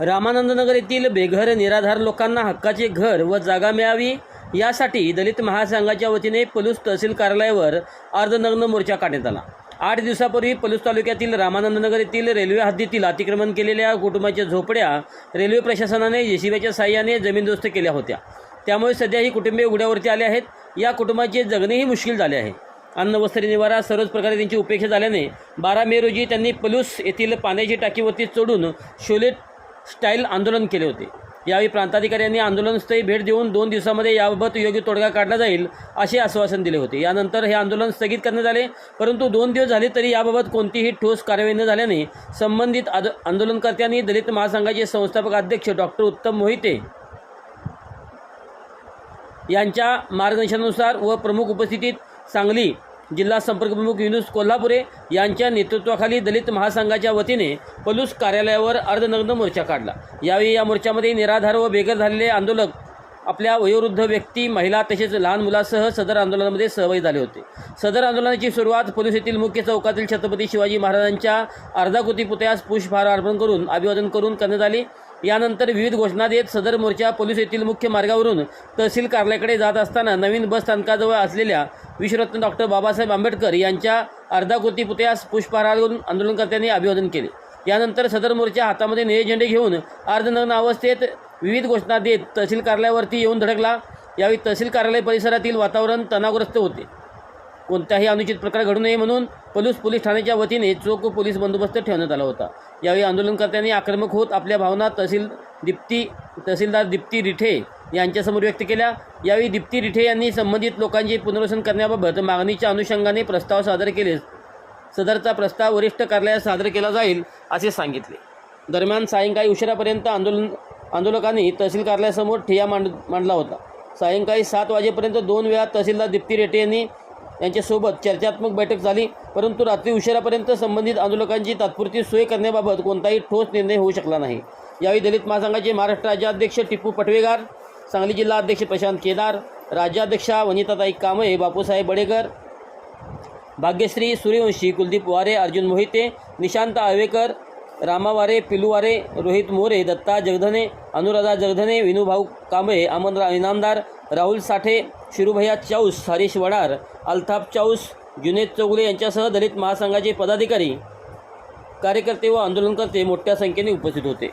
रामानंदनगर येथील बेघर निराधार लोकांना हक्काचे घर व जागा मिळावी यासाठी दलित महासंघाच्या वतीने पलूस तहसील कार्यालयावर अर्धनग्न मोर्चा काढण्यात आला. आठ दिवसापूर्वी पलूस तालुक्यातील रामानंदनगर येथील रेल्वे हद्दीतील अतिक्रमण केलेल्या कुटुंबाच्या झोपड्या रेल्वे प्रशासनाने जेसीबीच्या साह्याने जमीनदोस्त केल्या होत्या. त्यामुळे सध्या ही कुटुंबे उघड्यावरती आले आहेत. या कुटुंबाचे जगणेही मुश्किल झाले आहे. अन्न वस्त्र निवारा सर्वच प्रकारे त्यांची उपेक्षा झाल्याने बारा मे रोजी त्यांनी पलूस येथील पाण्याची टाकीवरती चढून शोले स्टाईल आंदोलन केले होते. यावेळी प्रांताधिकाऱ्यांनी आंदोलनस्थळी भेट देऊन दोन दिवसामध्ये याबाबत योग्य तोडगा काढला जाईल असे आश्वासन दिले होते. यानंतर हे आंदोलन स्थगित करण्यात आले परंतु दोन दिवस झाले तरी याबाबत कोणतीही ठोस कारवाई न झाल्याने संबंधित आद आंदोलनकर्त्यांनी दलित महासंघाचे संस्थापक अध्यक्ष डॉक्टर उत्तम मोहिते यांच्या मार्गदर्शनानुसार व प्रमुख उपस्थितीत सांगली जिल्हा संपर्क प्रमुख युनुस कोल्हापुरे यांच्या नेतृत्वाखाली दलित महासंघाच्या वतीने पलूस कार्यालयावर अर्धनग्न मोर्चा काढला. यावेळी या मोर्चामध्ये निराधार व बेघर झालेले आंदोलक आपल्या वयोवृद्ध व्यक्ती महिला तसेच लहान मुलासह सदर आंदोलनामध्ये सहभागी झाले होते. सदर आंदोलनाची सुरुवात पोलीस येथील मुख्य चौकातील छत्रपती शिवाजी महाराजांच्या अर्धाकृती पुतळ्यास पुष्पहार अर्पण करून अभिवादन करून करण्यात आले. यानंतर विविध घोषणा देत सदर मोर्चा पोलीस येथील मुख्य मार्गावरून तहसील कार्यालयाकडे जात असताना नवीन बस स्थानकाजवळ असलेल्या विश्वरत्न डॉक्टर बाबासाहेब आंबेडकर यांच्या अर्धाकृती पुतळ्यास पुष्पहार आंदोलनकर्त्यांनी अभिवादन केले. यानंतर सदर मोर्चा हातामध्ये निळे झेंडे घेऊन अर्धनग्न अवस्थेत विविध घोषणा देत तहसील कार्यालयावरती येऊन धडकला. यावेळी तहसील कार्यालय परिसरातील वातावरण तणावग्रस्त होते. कोणताही अनुचित प्रकार घडू नये म्हणून पलूस पोलीस ठाण्याच्या वतीने चोख पोलीस बंदोबस्त ठेवण्यात आला होता. यावेळी आंदोलनकर्त्यांनी आक्रमक होत आपल्या भावना तहसील दीप्ती तहसीलदार दीप्ती रिठे यांच्यासमोर व्यक्त केल्या. यावेळी दीप्ती रिठे यांनी संबंधित लोकांचे पुनर्वसन करण्याबाबत मागणीच्या अनुषंगाने प्रस्ताव सादर केले. सदरचा प्रस्ताव वरिष्ठ कार्यालयात सादर केला जाईल असे सांगितले. दरम्यान सायंकाळी उशिरापर्यंत आंदोलन आंदोलकांनी तहसील कार्यालयासमोर ठिया मांड मांडला होता. सायंकाळी सात वाजेपर्यंत दोन वेळा तहसीलदार दीप्ती रेटे यांनी यांच्यासोबत चर्चात्मक बैठक झाली. परंतु रात्री उशिरापर्यंत संबंधित आंदोलकांची तात्पुरती सोय करण्याबाबत कोणताही ठोस निर्णय होऊ शकला नाही. यावेळी दलित महासंघाचे महाराष्ट्र राज्याध्यक्ष टिप्पू पटवेगार सांगली जिल्हा अध्यक्ष प्रशांत केदार राज्याध्यक्षा वनिताताई कांबळे बापूसाहेब बडेकर भाग्यश्री सूर्यवंशी कुलदीप वारे अर्जुन मोहिते निशांत आळवेकर रामावारे पिलुवारे रोहित मोरे दत्ता जगधने अनुराधा जगधने विनूभाऊ कांबळे अमनराव इनामदार राहुल साठे शिरुभैया चाऊस हरीश वडार अल्ताफ चाऊस जुनेद चौगुले यांच्यासह दलित महासंघाचे पदाधिकारी कार्यकर्ते व आंदोलनकर्ते मोठ्या संख्येने उपस्थित होते.